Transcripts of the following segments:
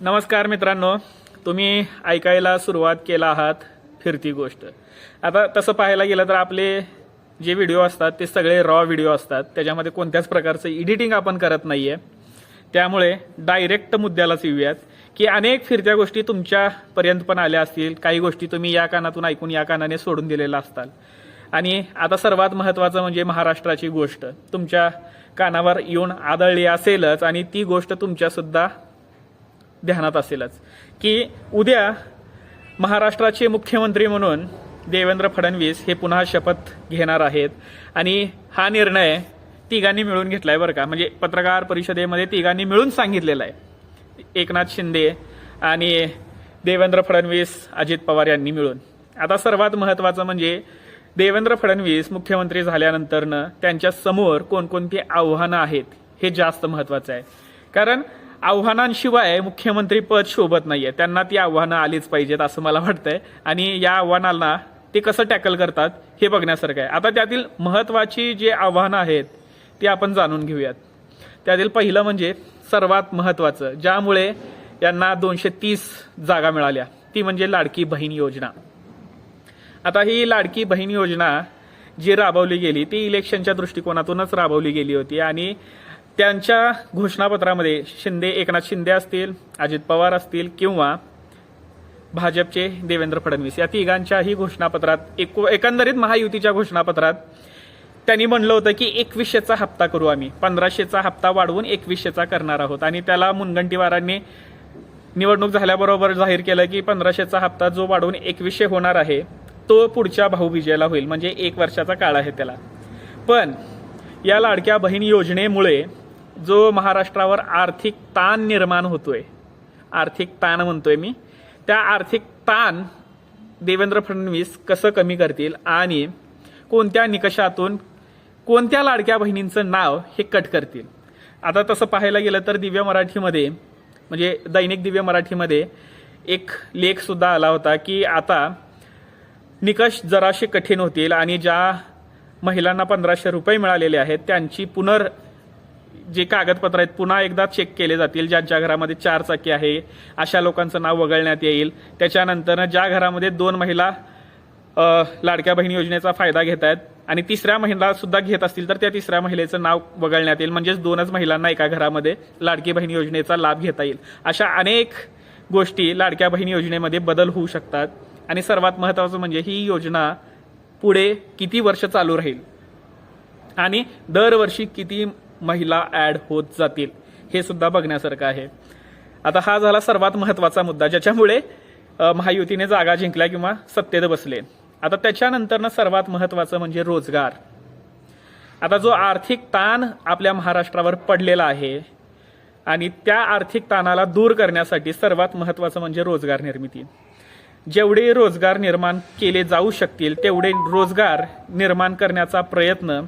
नमस्कार मित्रांनो तुम्ही ऐकायला सुरुवात केला आहात फिरती गोष्ट. आता तसं पाहायला गेलं तर आपले जे व्हिडिओ असतात ते सगळे रॉ व्हिडिओ असतात. त्याच्यामध्ये कोणत्याच प्रकारचं एडिटिंग आपण करत नाही आहे त्यामुळे डायरेक्ट मुद्द्यालाच येऊयात की अनेक फिरत्या गोष्टी तुमच्यापर्यंत पण आल्या असतील. काही गोष्टी तुम्ही या कानातून ऐकून या कानाने सोडून दिलेल्या असताल. आणि आता सर्वात महत्त्वाचं म्हणजे महाराष्ट्राची गोष्ट. तुमच्या कानावर येऊन आदळली असेलच आणि ती गोष्ट तुमच्यासुद्धा ध्यानात असेलच. की उद्या महाराष्ट्राचे मुख्यमंत्री म्हणून देवेंद्र फडणवीस हे पुन्हा शपथ घेणार आहेत. आणि हा निर्णय तिघांनी मिळून घेतलाय बरं का. म्हणजे पत्रकार परिषदेमध्ये तिघांनी मिळून सांगितलेला आहे. एकनाथ शिंदे आणि देवेंद्र फडणवीस अजित पवार यांनी मिळून. आता सर्वात महत्त्वाचं म्हणजे देवेंद्र फडणवीस मुख्यमंत्री झाल्यानंतरनं त्यांच्यासमोर कोणकोणती आव्हानं आहेत हे जास्त महत्त्वाचं आहे. कारण आव्हानांशिवाय मुख्यमंत्री पद शोभत आहे त्यांना ती आव्हानं आलीच पाहिजेत असं मला वाटतंय. आणि या आव्हानांना ते कसं टॅकल करतात हे बघण्यासारखं आहे. आता त्यातील महत्त्वाची जी आव्हानं आहेत ती आपण जाणून घेऊयात. त्यातील पहिलं म्हणजे सर्वात महत्त्वाचं ज्यामुळे यांना दोनशे तीस जागा मिळाल्या. ती म्हणजे लाडकी बहीण योजना. आता ही लाडकी बहीण योजना जी राबवली गेली ती इलेक्शनच्या दृष्टिकोनातूनच राबवली गेली होती. आणि त्यांच्या घोषणापत्रामध्ये शिंदे एकनाथ शिंदे असतील अजित पवार असतील किंवा भाजपचे देवेंद्र फडणवीस या तिघांच्याही घोषणापत्रात एक एकंदरीत महायुतीच्या घोषणापत्रात त्यांनी म्हणलं होतं की एकवीसशेचा हप्ता करू आम्ही. पंधराशेचा हप्ता वाढवून एकवीसशेचा करणार आहोत. आणि त्याला मुनगंटीवारांनी निवडणूक झाल्याबरोबर जाहीर केलं की पंधराशेचा हप्ता जो वाढवून एकवीसशे होणार आहे तो पुढच्या भाऊबीजेला होईल. म्हणजे एक वर्षाचा काळ आहे त्याला. पण या लाडक्या बहीण योजनेमुळे जो महाराष्ट्रावर आर्थिक ताण निर्माण होतोय आर्थिक ताण म्हणतोय मी त्या आर्थिक ताण देवेंद्र फडणवीस कसं कमी करतील आणि कोणत्या निकषातून कोणत्या लाडक्या बहिणींचं नाव हे कट करतील? आता तसं पाहायला गेलं तर दिव्य मराठीमध्ये म्हणजे दैनिक दिव्य मराठीमध्ये एक लेख सुद्धा आला होता की आता निकष जराशे कठीण होतील आणि ज्या महिलांना पंधराशे रुपये मिळालेले आहेत त्यांची पुनर् जे कागदपत्र आहेत पुन्हा एकदा चेक केले जातील ज्यांच्या घरामध्ये चार चाकी आहे अशा लोकांचं नाव वगळण्यात येईल. त्याच्यानंतर ज्या घरामध्ये दोन महिला लाडक्या बहीण योजनेचा फायदा घेत आहेत आणि तिसऱ्या महिला सुद्धा घेत असतील तर त्या तिसऱ्या महिलेचं नाव वगळण्यात येईल. म्हणजेच दोनच महिलांना एका घरामध्ये लाडकी बहीण योजनेचा लाभ घेता येईल. अशा अनेक गोष्टी लाडक्या बहीण योजनेमध्ये बदल होऊ शकतात. आणि सर्वात महत्त्वाचं म्हणजे ही योजना पुढे किती वर्ष चालू राहील? आणि दरवर्षी किती महिला ॲड होत जातील हे सुद्धा बघण्यासारखं आहे. आता हा झाला सर्वात महत्त्वाचा मुद्दा ज्याच्यामुळे महायुतीने जागा जिंकल्या किंवा सत्तेत बसले. आता त्याच्यानंतरनं सर्वात महत्त्वाचं म्हणजे रोजगार. आता जो आर्थिक ताण आपल्या महाराष्ट्रावर पडलेला आहे आणि त्या आर्थिक ताणाला दूर करण्यासाठी सर्वात महत्त्वाचं म्हणजे रोजगार निर्मिती. जेवढे रोजगार निर्माण केले जाऊ शकतील तेवढे रोजगार निर्माण करण्याचा प्रयत्न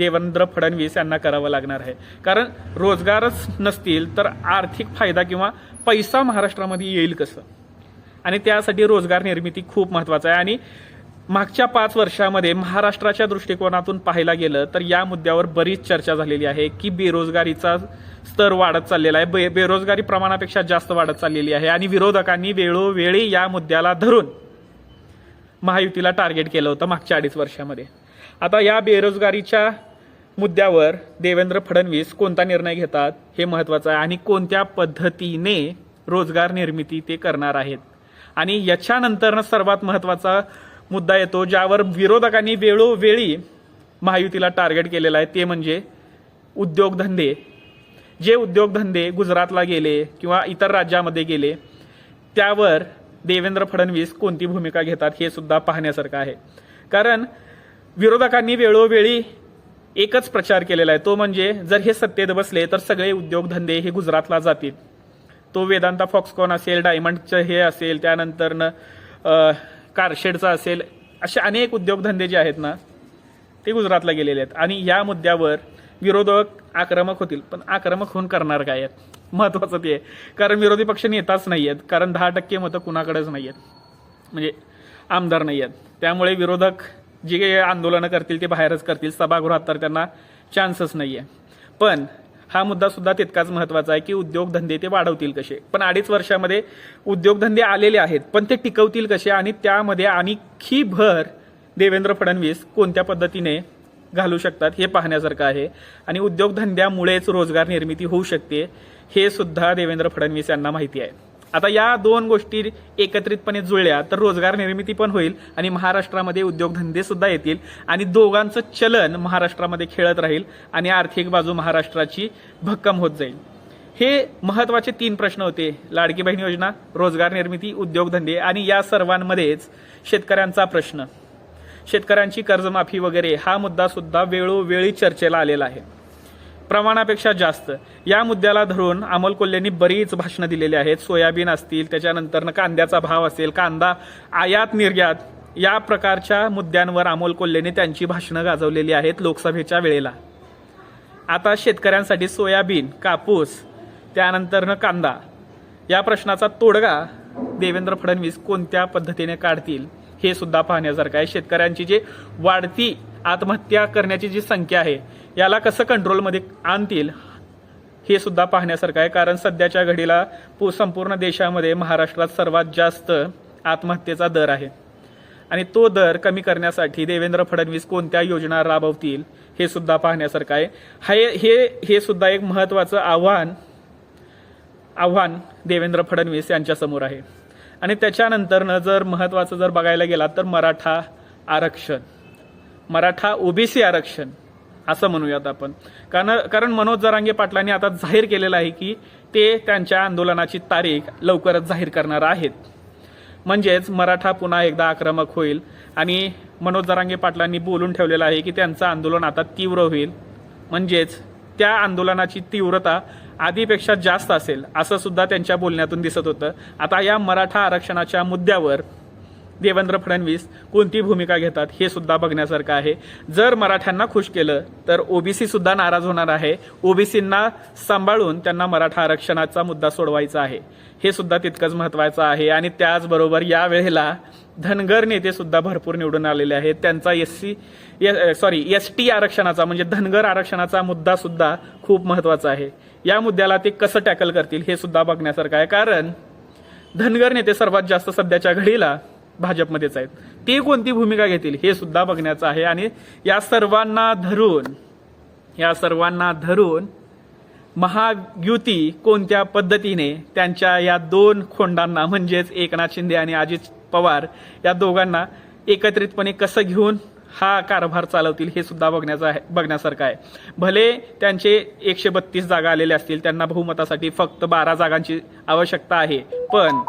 देवेंद्र फडणवीस यांना करावं लागणार आहे. कारण रोजगारच नसतील तर आर्थिक फायदा किंवा पैसा महाराष्ट्रामध्ये येईल कसं? आणि त्यासाठी रोजगार निर्मिती खूप महत्वाचं आहे. आणि मागच्या पाच वर्षामध्ये महाराष्ट्राच्या दृष्टिकोनातून पाहायला गेलं तर या मुद्द्यावर बरीच चर्चा झालेली आहे की बेरोजगारीचा स्तर वाढत चाललेला आहे. बे बेरोजगारी प्रमाणापेक्षा जास्त वाढत चाललेली आहे. आणि विरोधकांनी वेळोवेळी या मुद्द्याला धरून महायुतीला टार्गेट केलं होतं मागच्या अडीच वर्षामध्ये. आता या बेरोजगारीच्या मुद्द्यावर देवेंद्र फडणवीस कोणता निर्णय घेतात हे महत्त्वाचं आहे आणि कोणत्या पद्धतीने रोजगार निर्मिती ते करणार आहेत. आणि याच्यानंतर सर्वात महत्त्वाचा मुद्दा येतो ज्यावर विरोधकांनी वेळोवेळी महायुतीला टार्गेट केलेला आहे ते म्हणजे उद्योगधंदे जे उद्योगधंदे गुजरातला गेले किंवा इतर राज्यामध्ये गेले त्यावर देवेंद्र फडणवीस कोणती भूमिका घेतात हे सुद्धा पाहण्यासारखं आहे. कारण विरोधकांनी वेळोवेळी एकच प्रचार केलेला आहे. तो म्हणजे जर हे सत्तेत बसले तर सगळे उद्योगधंदे हे गुजरातला जातील. तो वेदांता फॉक्सकॉन असेल डायमंडचं हे असेल त्यानंतरनं अ, कारशेडचं असेल असे अनेक उद्योगधंदे जे आहेत ना ते गुजरातला गेलेले आहेत. आणि या मुद्द्यावर विरोधक आक्रमक होतील. पण आक्रमक होऊन करणार काय आहेत? महत्वाचं ते आहे. कारण विरोधी पक्ष नेताच नाही आहेत. कारण दहा टक्के मतं कुणाकडेच नाही आहेत. म्हणजे आमदार नाही आहेत. त्यामुळे विरोधक जे काही आंदोलनं करतील ते बाहेरच करतील सभागृहात तर त्यांना चान्सच नाही आहे पण हा मुद्दा सुद्धा तितकाच महत्त्वाचा आहे की उद्योगधंदे ते वाढवतील कसे. पण अडीच वर्षामध्ये उद्योगधंदे आलेले आहेत पण ते टिकवतील कसे आणि त्यामध्ये आणखी भर देवेंद्र फडणवीस कोणत्या पद्धतीने घालू शकतात हे पाहण्यासारखं आहे. आणि उद्योगधंद्यामुळेच रोजगार निर्मिती होऊ शकते हे सुद्धा देवेंद्र फडणवीस यांना माहिती आहे. आता या दोन गोष्टी एकत्रितपणे जुळल्या तर रोजगार निर्मिती पण होईल आणि महाराष्ट्रामध्ये उद्योगधंदे सुद्धा येतील आणि दोघांचं चलन महाराष्ट्रामध्ये खेळत राहील आणि आर्थिक बाजू महाराष्ट्राची भक्कम होत जाईल. हे महत्त्वाचे तीन प्रश्न होते. लाडकी बहीण योजना रोजगार निर्मिती उद्योगधंदे आणि या सर्वांमध्येच शेतकऱ्यांचा प्रश्न. शेतकऱ्यांची कर्जमाफी वगैरे हा मुद्दा सुद्धा वेळोवेळी चर्चेला आलेला आहे. प्रमाणापेक्षा जास्त. या मुद्द्याला धरून अमोल कोल्हेंनी बरीच भाषणं दिलेली आहेत. सोयाबीन असतील त्याच्यानंतर कांद्याचा भाव असेल कांदा आयात निर्यात या प्रकारच्या मुद्द्यांवर अमोल कोल्हेने त्यांची भाषणं गाजवलेली आहेत लोकसभेच्या वेळेला. आता शेतकऱ्यांसाठी सोयाबीन कापूस त्यानंतरनं कांदा या प्रश्नाचा तोडगा देवेंद्र फडणवीस कोणत्या पद्धतीने काढतील हे सुद्धा पाहण्यासारखं आहे. शेतकऱ्यांची जे वाढती आत्महत्या करण्याची जी संख्या आहे याला कसं कंट्रोलमध्ये आणतील हे सुद्धा पाहण्यासारखं आहे. कारण सध्याच्या घडीला पू- संपूर्ण देशामध्ये महाराष्ट्रात सर्वात जास्त आत्महत्येचा दर आहे. आणि तो दर कमी करण्यासाठी देवेंद्र फडणवीस कोणत्या योजना राबवतील हे सुद्धा पाहण्यासारखं आहे. हे हे हे सुद्धा एक महत्वाचं आव्हान आव्हान देवेंद्र फडणवीस यांच्यासमोर आहे. आणि त्याच्यानंतरनं जर महत्वाचं जर बघायला गेला तर मराठा आरक्षण मराठा ओबीसी आरक्षण असं म्हणूयात आपण. कारण कारण मनोज जरांगे पाटलांनी आता जाहीर केलेलं आहे की ते त्यांच्या आंदोलनाची तारीख लवकरच जाहीर करणार आहेत. म्हणजेच मराठा पुन्हा एकदा आक्रमक होईल आणि मनोज जरांगे पाटलांनी बोलून ठेवलेलं आहे की त्यांचं आंदोलन आता तीव्र होईल. म्हणजेच त्या आंदोलनाची तीव्रता आधीपेक्षा जास्त असेल असं सुद्धा त्यांच्या बोलण्यातून दिसत होतं. आता या मराठा आरक्षणाच्या मुद्द्यावर देवेंद्र फडणवीस कोणती भूमिका घेतात हे सुद्धा बघण्यासारखं आहे. जर मराठ्यांना खुश केलं तर ओबीसी सुद्धा नाराज होणार आहे. ओबीसींना सांभाळून त्यांना मराठा आरक्षणाचा मुद्दा सोडवायचा आहे. हे सुद्धा तितकंच महत्वाचं आहे. आणि त्याचबरोबर या वेळेला धनगर नेते सुद्धा भरपूर निवडून आलेले आहेत. त्यांचा S C sorry S T आरक्षणाचा म्हणजे धनगर आरक्षणाचा मुद्दा सुद्धा खूप महत्त्वाचा आहे. या मुद्द्याला ते कसं टॅकल करतील हे सुद्धा बघण्यासारखं आहे. कारण धनगर नेते सर्वात जास्त सध्याच्या घडीला भाजपमध्येच आहेत. ते कोणती भूमिका घेतील हे सुद्धा बघण्याचं आहे. आणि या सर्वांना धरून या सर्वांना धरून महायुती कोणत्या पद्धतीने त्यांच्या या दोन खोंडांना म्हणजेच एकनाथ शिंदे आणि अजित पवार या दोघांना एकत्रितपणे कसं घेऊन हा कारभार चालवतील हे सुद्धा बघण्याचं आहे बघण्यासारखं आहे. भले त्यांचे एकशे बत्तीस जागा आलेले असतील त्यांना बहुमतासाठी फक्त बारा जागांची आवश्यकता आहे पण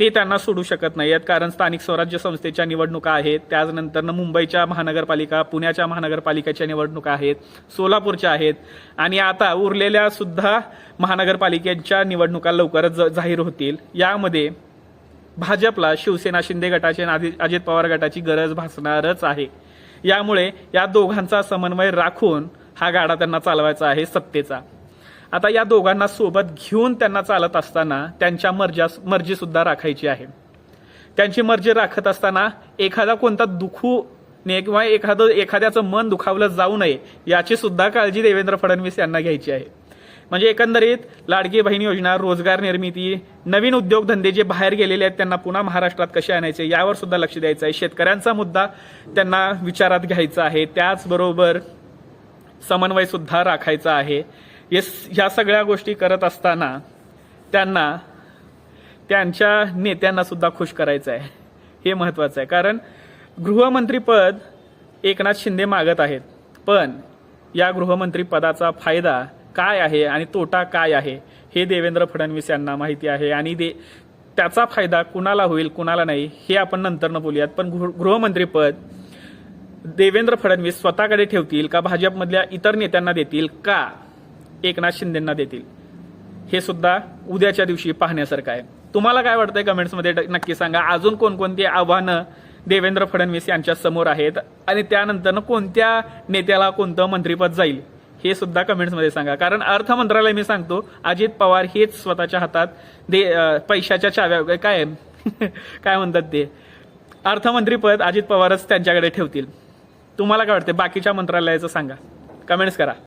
ते त्यांना सोडू शकत नाही आहेत कारण स्थानिक स्वराज्य संस्थेच्या निवडणुका आहेत. त्याचनंतरनं मुंबईच्या महानगरपालिका पुण्याच्या महानगरपालिकेच्या निवडणुका आहेत सोलापूरच्या आहेत. आणि आता उरलेल्या सुद्धा महानगरपालिकेच्या निवडणुका लवकरच ज- जाहीर होतील. यामध्ये भाजपला शिवसेना शिंदे गटाची आणि आदि- अजित पवार गटाची गरज भासणारच आहे. यामुळे या दोघांचा समन्वय राखून हा गाडा त्यांना चालवायचा आहे सत्तेचा. आता या दोघांना सोबत घेऊन त्यांना चालत असताना त्यांच्या मर्जा मर्जी सुद्धा राखायची आहे. त्यांची मर्जी राखत असताना एखादा कोणता दुखू ने किंवा एखादं एखाद्याचं मन दुखावलं जाऊ नये याची सुद्धा काळजी देवेंद्र फडणवीस यांना घ्यायची आहे. म्हणजे एकंदरीत लाडकी बहीण योजना रोजगार निर्मिती नवीन उद्योगधंदे जे बाहेर गेलेले आहेत त्यांना पुन्हा महाराष्ट्रात कसे आणायचे यावर सुद्धा लक्ष द्यायचं आहे. शेतकऱ्यांचा मुद्दा त्यांना विचारात घ्यायचा आहे. त्याचबरोबर समन्वय सुद्धा राखायचा आहे. ह्या सगळ्या गोष्टी करत असताना त्यांना त्यांच्या नेत्यांना सुद्धा खुश करायचं आहे. हे महत्वाचं आहे. कारण गृहमंत्रीपद एकनाथ शिंदे मागत आहेत. पण या गृहमंत्री पदाचा फायदा काय आहे आणि तोटा काय आहे हे देवेंद्र फडणवीस यांना माहिती आहे आणि दे त्याचा फायदा कुणाला होईल कुणाला नाही हे आपण नंतरनं बोलूयात. पण गृह- गृहमंत्रीपद देवेंद्र फडणवीस स्वतःकडे ठेवतील का भाजपमधल्या इतर नेत्यांना देतील का? एकनाथ शिंदेंना देतील. हे सुद्धा उद्याच्या दिवशी पाहण्यासारखं आहे. तुम्हाला काय वाटतंय कमेंट्समध्ये ड- नक्की सांगा. अजून कोणकोणती आव्हानं देवेंद्र फडणवीस यांच्या समोर आहेत? आणि त्यानंतर कोणत्या नेत्याला कोणतं मंत्रीपद जाईल? हे सुद्धा कमेंट्समध्ये सांगा. कारण अर्थ मंत्रालय मी सांगतो अजित पवार हेच स्वतःच्या हातात दे पैशाच्या चाव्या काय काय म्हणतात ते? अर्थमंत्रीपद अजित पवारच त्यांच्याकडे ठेवतील. तुम्हाला काय वाटते बाकीच्या मंत्रालयाचं सांगा. कमेंट्स करा.